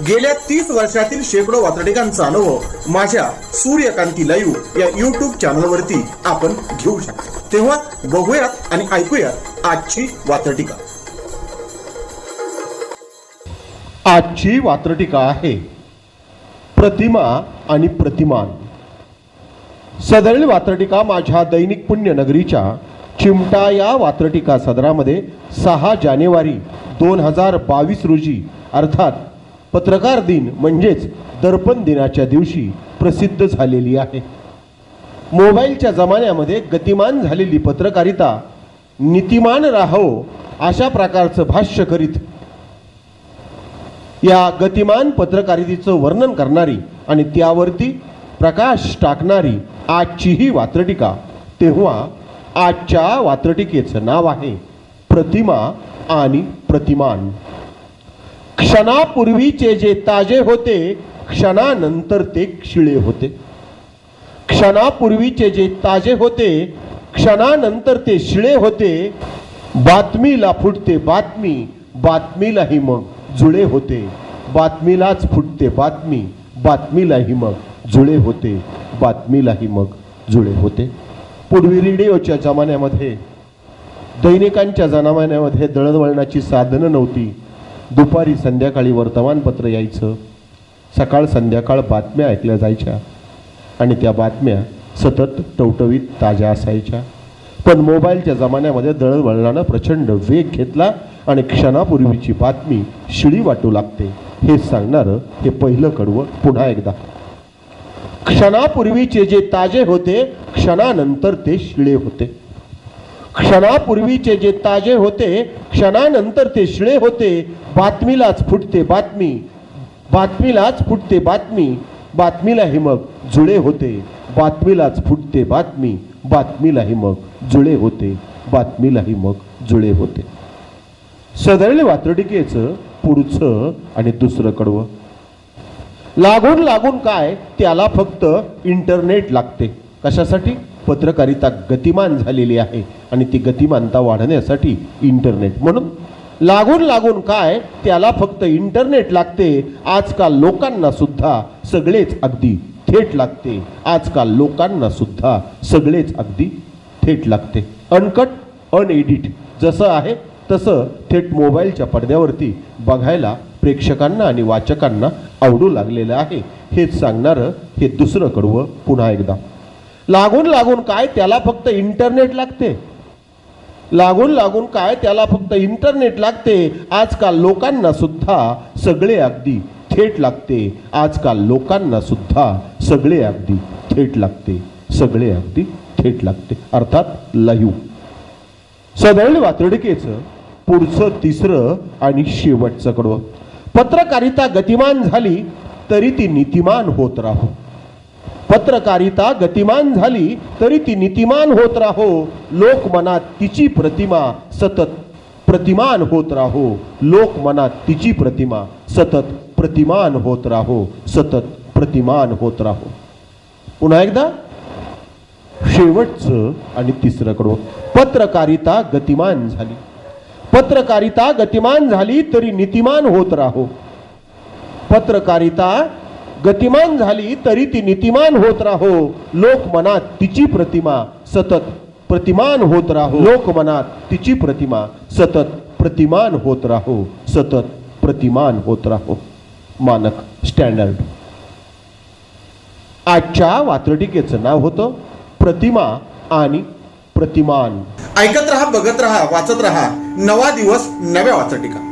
गेल्या तीस वर्षातील शेकडो वातडिकांचा अनुभव माझ्या सूर्यकांती लाईव्ह या युट्यूब चॅनलवरती आपण घेऊ शकतो. तेव्हा बघूयात आणि ऐकूयात आजची वातटिका आजची वात्रटिका आहे प्रतिमा आणि प्रतिमान. सदरील वात्रटिका माझ्या दैनिक पुण्यनगरीच्या चिमटा या वात्रटिका सदरामध्ये सहा जानेवारी दोन हजार बावीस रोजी अर्थात पत्रकार दिन म्हणजेच दर्पण दिनाच्या दिवशी प्रसिद्ध झालेली आहे. मोबाईलच्या जमान्यामध्ये गतिमान झालेली पत्रकारिता नीतिमान राहो अशा प्रकारचं भाष्य करीत. या गतिमान पत्रकारितेचं वर्णन करणारी आणि त्यावरती प्रकाश टाकणारी आजची ही वात्रटिका तेव्हा आजच्या वात्रटिकेचं नाव आहे प्रतिमा आणि प्रतिमान. क्षणापूर्वीचे जे ताजे होते क्षणानंतर ते शिळे होते. क्षणापूर्वीचे जे ताजे होते क्षणानंतर ते शिळे होते बातमीला फुटते बातमी बातमीलाही मग जुळे होते. बातमीलाच फुटते बातमी बातमीलाही मग जुळे होते बातमीलाही मग जुळे होते. पूर्वी रेडिओच्या जमान्यामध्ये दैनिकांच्या जमान्यामध्ये दळणवळणाची साधनं नव्हती. दुपारी संध्याकाळी वर्तमानपत्र यायचं. सकाळ संध्याकाळ बातम्या ऐकल्या जायच्या. आणि त्या बातम्या सतत टवटवीत ताज्या असायच्या. पण मोबाईलच्या जमान्यामध्ये दळणवळणानं प्रचंड वेग घेतला आणि क्षणापूर्वीची बातमी शिळी वाटू लागते. हे सांगणारं हे पहिलं कडवं पुन्हा एकदा. क्षणापूर्वीचे जे ताजे होते क्षणानंतर ते शिळे होते. क्षणापूर्वीचे जे ताजे होते क्षणानंतर ते शिळे होते बातमीलाच फुटते बातमी. बातमीलाच फुटते बातमी. बातमीलाही मग जुळे होते. बातमीलाच फुटते बातमी. बातमीलाही मग जुळे होते. बातमीलाही मग जुळे होते. सदरळ वात्रटिकेचं पुढचं आणि दुसरं कडवं लागून लागून काय? त्याला फक्त इंटरनेट लागते. कशासाठी? पत्रकारिता गतिमान झालेली आहे आणि ती गतिमानता वाढण्यासाठी इंटरनेट म्हणून लागून लागून काय त्याला फक्त इंटरनेट लागते आजकाल लोकांना सुद्धा सगळेच अगदी थेट लागते. आजकाल लोकांना सुद्धा सगळेच अगदी थेट लागते. अनकट अनएडिट जसं आहे तसं थेट मोबाईलच्या पडद्यावरती बघायला प्रेक्षकांना आणि वाचकांना आवडू लागलेलं आहे. हेच सांगणारं हे दुसरं कडवं पुन्हा एकदा. लागून लागून काय त्याला फक्त इंटरनेट लागते. लागून लागून काय त्याला फक्त इंटरनेट लागते. आजकाल लोकांना सुद्धा सगळे अगदी थेट लागते. आजकाल लोकांना सुद्धा सगळे अगदी थेट लागते. सगळे अगदी थेट लागते. अर्थात लयू. सदळ वातडिकेचं पुढचं तिसरं आणि शेवटचं कडवं. पत्रकारिता गतिमान झाली तरी ती नीतिमान होत राहो. पत्रकारिता गतिमान झाली तरी ती नीतिमान होत राहो. लोक मनात तिची प्रतिमा सतत प्रतिमान होत राहो. लोक मनात तिची प्रतिमा सतत प्रतिमान होत राहो. सतत प्रतिमान होत राहो. पुन्हा एकदा. शेवटचं आणि तिसरं पत्रकारिता गतिमान झाली. पत्रकारिता गतिमान झाली तरी नीतिमान होत राहो. पत्रकारिता गतिमान झाली तरी ती नीतिमान होत राहो. लोक मनात तिची प्रतिमा सतत प्रतिमान होत राहो. लोक मनात तिची प्रतिमा सतत प्रतिमान होत राहो. सतत प्रतिमान होत राहो. मानक स्टँडर्ड. आजच्या वात्रटिकेचं नाव होतं प्रतिमा आणि प्रतिमान. ऐकत रहा बघत रहा वाचत रहा. नवा दिवस नव्या वाचटिका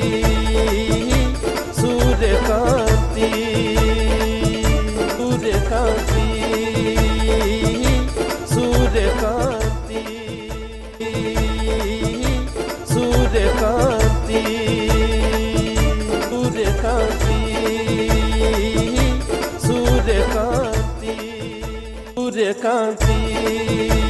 কাঁচি